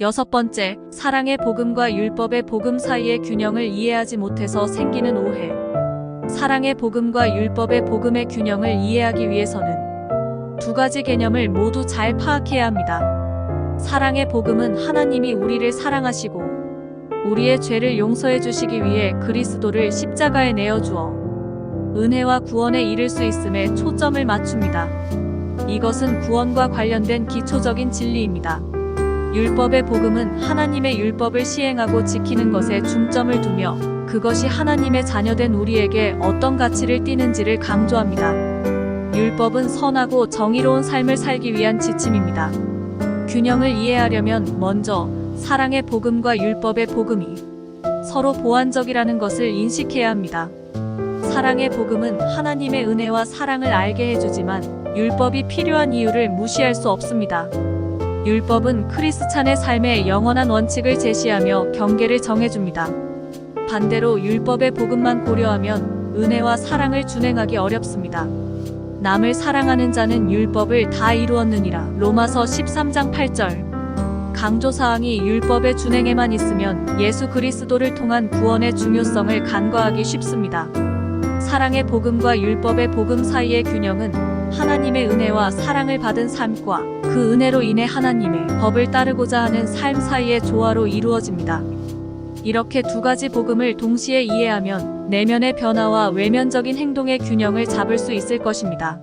여섯 번째, 사랑의 복음과 율법의 복음 사이의 균형을 이해하지 못해서 생기는 오해. 사랑의 복음과 율법의 복음의 균형을 이해하기 위해서는 두 가지 개념을 모두 잘 파악해야 합니다. 사랑의 복음은 하나님이 우리를 사랑하시고 우리의 죄를 용서해 주시기 위해 그리스도를 십자가에 내어 주어 은혜와 구원에 이를 수 있음에 초점을 맞춥니다. 이것은 구원과 관련된 기초적인 진리입니다. 율법의 복음은 하나님의 율법을 시행하고 지키는 것에 중점을 두며 그것이 하나님의 자녀된 우리에게 어떤 가치를 띠는지를 강조합니다. 율법은 선하고 정의로운 삶을 살기 위한 지침입니다. 균형을 이해하려면 먼저 사랑의 복음과 율법의 복음이 서로 보완적이라는 것을 인식해야 합니다. 사랑의 복음은 하나님의 은혜와 사랑을 알게 해주지만 율법이 필요한 이유를 무시할 수 없습니다. 율법은 크리스찬의 삶의 영원한 원칙을 제시하며 경계를 정해줍니다. 반대로 율법의 복음만 고려하면 은혜와 사랑을 준행하기 어렵습니다. 남을 사랑하는 자는 율법을 다 이루었느니라. 로마서 13장 8절. 강조 사항이 율법의 준행에만 있으면 예수 그리스도를 통한 구원의 중요성을 간과하기 쉽습니다. 사랑의 복음과 율법의 복음 사이의 균형은 하나님의 은혜와 사랑을 받은 삶과 그 은혜로 인해 하나님의 법을 따르고자 하는 삶 사이의 조화로 이루어집니다. 이렇게 두 가지 복음을 동시에 이해하면 내면의 변화와 외면적인 행동의 균형을 잡을 수 있을 것입니다.